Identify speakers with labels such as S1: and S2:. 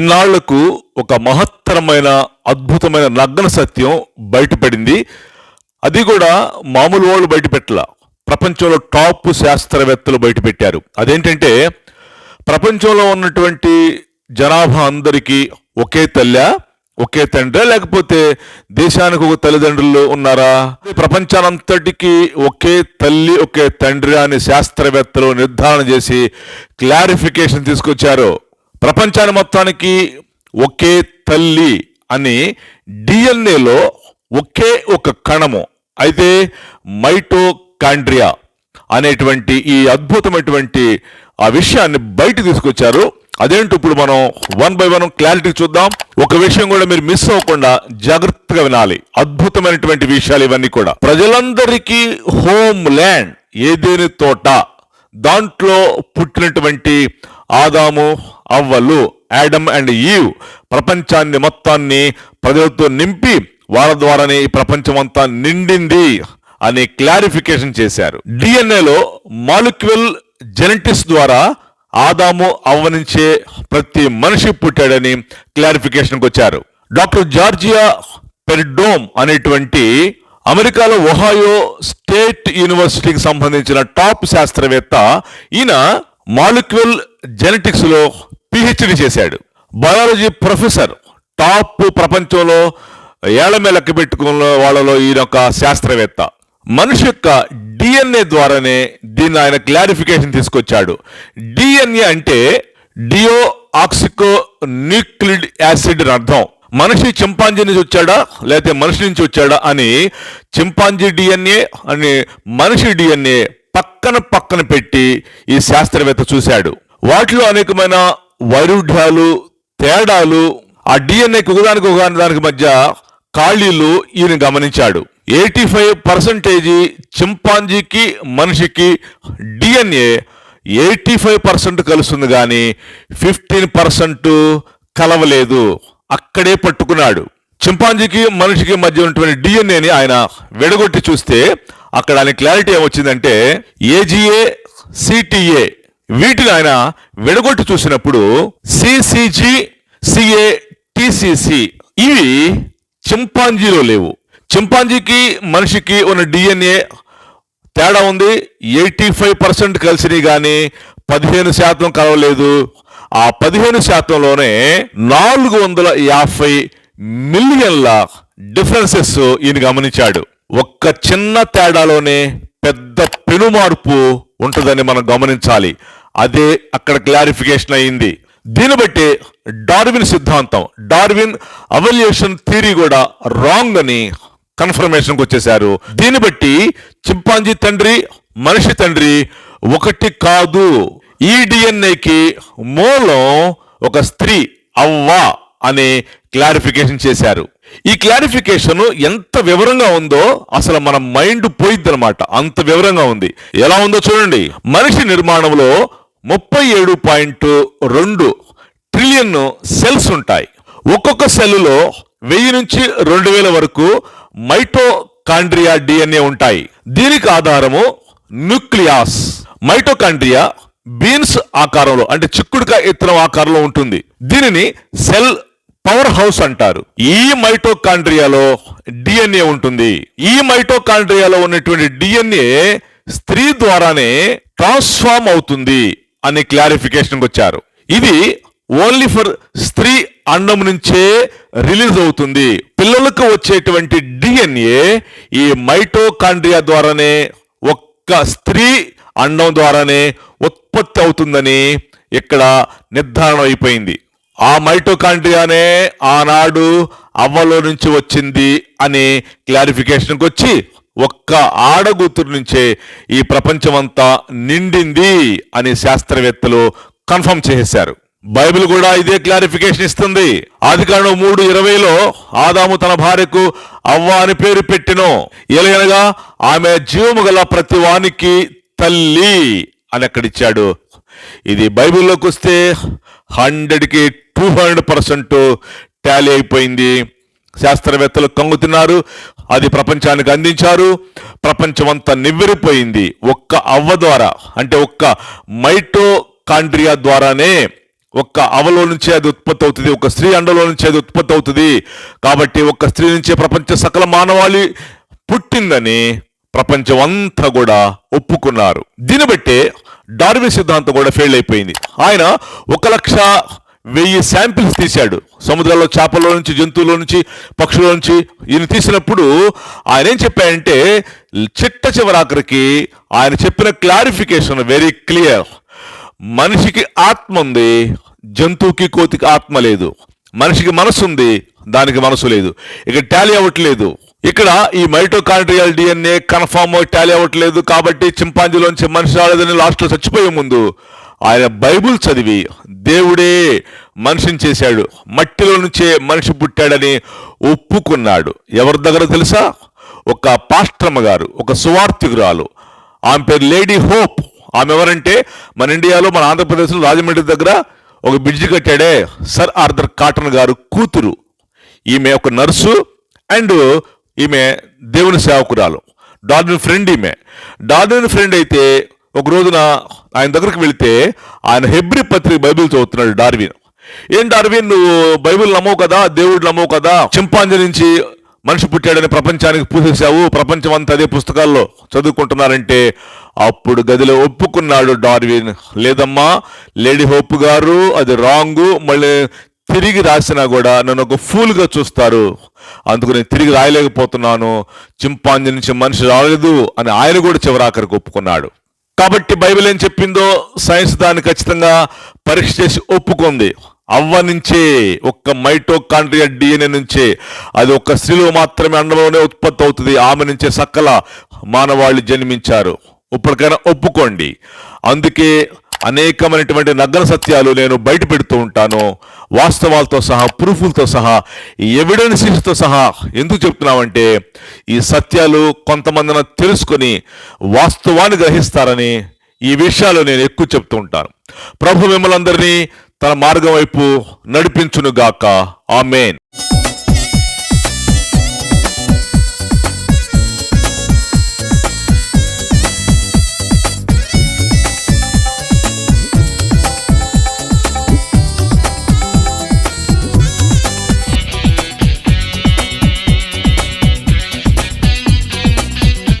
S1: ఇన్నాళ్ళకు ఒక మహత్తరమైన అద్భుతమైన నగ్న సత్యం బయటపడింది. అది కూడా మామూలు వాళ్ళు బయటపెట్టల. ప్రపంచంలో టాప్ శాస్త్రవేత్తలు బయటపెట్టారు. అదేంటంటే ప్రపంచంలో ఉన్నటువంటి జనాభా అందరికీ ఒకే తల్లి ఒకే తండ్రి లేకపోతే దేశానికి ఒక తల్లిదండ్రులు ఉన్నారా? ప్రపంచానంతటికి ఒకే తల్లి ఒకే తండ్రి అని శాస్త్రవేత్తలు నిర్ధారణ చేసి క్లారిఫికేషన్ తీసుకొచ్చారు. ప్రపంచాన్ని మొత్తానికి ఒకే తల్లి అని డిఎన్ఏలో ఒకే ఒక కణము అయితే మైటోకాండ్రియా అనేటువంటి ఈ అద్భుతమైనటువంటి ఆ విషయాన్ని బయట తీసుకొచ్చారు. అదేంటి ఇప్పుడు మనం వన్ బై వన్ క్లారిటీ చూద్దాం. ఒక విషయం కూడా మీరు మిస్ అవ్వకుండా జాగ్రత్తగా వినాలి. అద్భుతమైనటువంటి విషయాలు ఇవన్నీ కూడా. ప్రజలందరికీ హోమ్ ల్యాండ్ ఏదేని తోట దాంట్లో పుట్టినటువంటి ఆదాము అవ్వలు యాడమ్ అండ్ ఈవ్ ప్రపంచాన్ని మొత్తాన్ని ప్రజలతో నింపి వాళ్ళ ద్వారానే ఈ ప్రపంచం అంతా నిండింది అని క్లారిఫికేషన్ చేశారు. డిఎన్ఏలో మాలిక్యుల్ జెనెటిక్స్ ద్వారా ఆదాము అవ్వనించే ప్రతి మనిషి పుట్టాడని క్లారిఫికేషన్కి వచ్చారు. డాక్టర్ జార్జియా పెరిడోమ్ అనేటువంటి అమెరికాలో ఒహాయో స్టేట్ యూనివర్సిటీకి సంబంధించిన టాప్ శాస్త్రవేత్త ఈయన మాలిక్యుల్ జెనెటిక్స్లో పిహెచ్డి చేశాడు. బయాలజీ ప్రొఫెసర్ టాప్ ప్రపంచంలో ఏళ్ళమే లెక్క పెట్టుకున్న వాళ్ళలో ఈయన ఒక శాస్త్రవేత్త. మనిషి యొక్క డిఎన్ఏ ద్వారానే దీన్ని ఆయన క్లారిఫికేషన్ తీసుకొచ్చాడు. డిఎన్ఏ అంటే డియో ఆక్సికో న్యూక్లిడ్ యాసిడ్ అని అర్థం. మనిషి చింపాంజీ నుంచి వచ్చాడా? లేకపోతే మనిషి నుంచి వచ్చాడా అని చింపాంజీ డిఎన్ఏ అని మనిషి డిఎన్ఏ పక్కన పక్కన పెట్టి ఈ శాస్త్రవేత్త చూశాడు. వాటిలో అనేకమైన వైరుధ్యాలు తేడాలు ఆ డిఎన్ఏకి ఒకదానికి ఒకదాని దానికి మధ్య ఖాళీలు ఈయన గమనించాడు. ఎయిటీ ఫైవ్ పర్సెంటేజీ చింపాంజీకి మనిషికి డిఎన్ఏ ఎయిటీ ఫైవ్ పర్సెంట్ కలుస్తుంది కానీ ఫిఫ్టీన్ పర్సెంట్ కలవలేదు. అక్కడే పట్టుకున్నాడు. చింపాంజీకి మనిషికి మధ్య ఉన్నటువంటి డిఎన్ఏని ఆయన విడగొట్టి చూస్తే అక్కడ ఆయన క్లారిటీ ఏమొచ్చిందంటే ఏజీఏ సిటిఏ వీటిని ఆయన విడగొట్టి చూసినప్పుడు సిసిజి సిఏ టిసిసి ఇవి చింపాంజీలో లేవు. చింపాంజీకి మనిషికి ఉన్న డిఎన్ఏ తేడా ఉంది. ఎయిటీ ఫైవ్ పర్సెంట్ కలిసినాయి కానీ పదిహేను శాతం కలవలేదు. ఆ పదిహేను శాతంలోనే నాలుగు వందల యాభై మిలియన్ల డిఫరెన్సెస్ ఈయన గమనించాడు. ఒక్క చిన్న తేడాలోనే పెద్ద పెనుమార్పు ఉంటుందని మనం గమనించాలి. అదే అక్కడ క్లారిఫికేషన్ అయింది దీన్ని బట్టి డార్విన్ సిద్ధాంతం డార్విన్ అవల్యూషన్ థియరీ కూడా రాంగ్ అని కన్ఫర్మేషన్కి వచ్చేశారు. దీన్ని బట్టి చింపాంజీ తండ్రి మనిషి తండ్రి ఒకటి కాదు. ఈ డిఎన్ఏకి మూలం ఒక స్త్రీ అవ్వ అనే క్లారిఫికేషన్ చేశారు. ఈ క్లారిఫికేషన్ ఎంత వివరంగా ఉందో అసలు మన మైండ్ పోయిద్ది అనమాట అంత వివరంగా ఉంది. ఎలా ఉందో చూడండి. మనిషి నిర్మాణంలో ముప్పై ఏడు పాయింట్ రెండు ట్రిలియన్ సెల్స్ ఉంటాయి. ఒక్కొక్క సెల్లులో వెయ్యి నుంచి రెండు వేల వరకు మైటోకాండ్రియా డిఎన్ఏ ఉంటాయి. దీనికి ఆధారము న్యూక్లియాస్. మైటోకాండ్రియా బీన్స్ ఆకారంలో అంటే చిక్కుడుకాయ ఇత్తనం ఆకారంలో ఉంటుంది. దీనిని సెల్ పవర్ హౌస్ అంటారు. ఈ మైటోకాండ్రియాలో డిఎన్ఏ ఉంటుంది. ఈ మైటోకాండ్రియాలో ఉన్నటువంటి డిఎన్ఏ స్త్రీ ద్వారానే ట్రాన్స్ఫార్మ్ అవుతుంది. అని క్లారిఫికేషన్కి వచ్చారు. ఇది ఓన్లీ ఫర్ స్త్రీ అండం నుంచే రిలీజ్ అవుతుంది. పిల్లలకు వచ్చేటువంటి డిఎన్ఏ ఈ మైటోకాండ్రియా ద్వారానే ఒక్క స్త్రీ అండం ద్వారానే ఉత్పత్తి అవుతుందని ఇక్కడ నిర్ధారణ అయిపోయింది. ఆ మైటోకాండ్రియానే ఆనాడు అవ్వలో నుంచి వచ్చింది అనే క్లారిఫికేషన్కి వచ్చి ఒక్క ఆడగూతురు నుంచే ఈ ప్రపంచమంతా నిండింది అని శాస్త్రవేత్తలు కన్ఫర్మ్ చేసేశారు. బైబిల్ కూడా ఇదే క్లారిఫికేషన్ ఇస్తుంది. ఆది మూడు ఇరవైలో ఆదాము తన భార్యకు అవ్వ అని పేరు పెట్టెను. ఎలాగనగా ఆమె జీవము గల ప్రతి వానికి తల్లి అని అక్కడిచ్చాడు ఇది బైబిల్లోకి వస్తే హండ్రెడ్కి టూ హండ్రెడ్ పర్సెంట్ టాలీ అయిపోయింది. శాస్త్రవేత్తలు కంగుతున్నారు అది ప్రపంచానికి అందించారు. ప్రపంచమంతా నివ్వెరిపోయింది. ఒక్క అవ్వ ద్వారా అంటే ఒక్క మైటోకాండ్రియా ద్వారానే ఒక్క అవలో నుంచే అది ఉత్పత్తి అవుతుంది ఒక స్త్రీ అండలో నుంచే అది ఉత్పత్తి అవుతుంది. కాబట్టి ఒక్క స్త్రీ నుంచే ప్రపంచ సకల మానవాళి పుట్టిందని ప్రపంచం అంతా కూడా ఒప్పుకున్నారు. దీన్ని బట్టే డార్వి సిద్ధాంతం కూడా ఫెయిల్ అయిపోయింది. ఆయన ఒక లక్ష వెయ్యి శాంపిల్స్ తీశాడు. సముద్రాల్లో చేపల నుంచి జంతువుల నుంచి పక్షుల నుంచి ఈయన తీసినప్పుడు ఆయన ఏం చెప్పాయంటే చిట్ట చివరాఖరికి ఆయన చెప్పిన క్లారిఫికేషన్ వెరీ క్లియర్ మనిషికి ఆత్మ ఉంది జంతువుకి కోతికి ఆత్మ లేదు. మనిషికి మనసు ఉంది దానికి మనసు లేదు. ఇక టాలీ అవ్వట్లేదు. ఇక్కడ ఈ మైటోకాండ్రియల్ డిఎన్ఏ కన్ఫామ్ టాలీ అవ్వట్లేదు కాబట్టి చింపాంజీలోంచి మనిషి రాలేదని లాస్ట్లో చచ్చిపోయే ముందు ఆయన బైబుల్ చదివి దేవుడే మనిషిని చేశాడు. మట్టిలో నుంచే మనిషి పుట్టాడని ఒప్పుకున్నాడు. ఎవరి దగ్గర తెలుసా? ఒక పాష్ట్రమ్మ గారు ఒక సువార్థికురాలు. ఆమె పేరు లేడీ హోప్. ఆమె ఎవరంటే? మన ఇండియాలో మన ఆంధ్రప్రదేశ్లో రాజమండ్రి దగ్గర ఒక బ్రిడ్జి కట్టాడే సర్ ఆర్థర్ కాటన్ గారు కూతురు. ఈమె ఒక నర్సు అండ్ ఈమె దేవుని సేవకురాలు. డార్విన్ ఫ్రెండ్ ఈమె. డార్విన్ ఫ్రెండ్ అయితే ఒక రోజున ఆయన దగ్గరికి వెళితే ఆయన హెబ్రి పత్రిక బైబిల్ చదువుతున్నాడు డార్విన్. ఏం డార్విన్ నువ్వు బైబిల్ నమ్మవు కదా దేవుడు నమ్మవు కదా? చింపాంజీ నుంచి మనిషి పుట్టాడని ప్రపంచానికి పూసేశావు ప్రపంచం అంతా అదే పుస్తకాల్లో చదువుకుంటున్నారంటే అప్పుడు గదిలో ఒప్పుకున్నాడు డార్విన్. లేదమ్మా లేడీ హోప్ గారు అది రాంగు మళ్ళీ తిరిగి రాసినా కూడా నన్ను ఒక ఫూల్గా చూస్తారు. అందుకు నేను తిరిగి రాయలేకపోతున్నాను చింపాంజీ నుంచి మనిషి రాలేదు అని ఆయన కూడా చివరాఖరికి ఒప్పుకున్నాడు. కాబట్టి బైబిల్ ఏం చెప్పిందో సైన్స్ దాన్ని ఖచ్చితంగా పరీక్ష చేసి ఒప్పుకుంది. అవ్వ నుంచే ఒక్క మైటోకాండ్రియా డిఎన్ఏ నుంచే అది ఒక్క స్త్రీలో మాత్రమే అండంలోనే ఉత్పత్తి అవుతుంది. ఆమె నుంచే సకల మానవాళి జన్మించారు. ఇప్పటికైనా ఒప్పుకోండి. అందుకే అనేకమైనటువంటి నగ్న సత్యాలు నేను బయట పెడుతూ ఉంటాను. వాస్తవాలతో సహా ప్రూఫులతో సహా ఎవిడెన్సీస్తో సహా ఎందుకు చెప్తున్నామంటే ఈ సత్యాలు కొంతమందిన తెలుసుకొని వాస్తవాన్ని గ్రహిస్తారని ఈ విషయాలు నేను ఎక్కువ చెప్తూ ఉంటాను. ప్రభు మిమ్మల్ని అందరినీ తన మార్గం వైపు నడిపించునుగాక. ఆమెన్.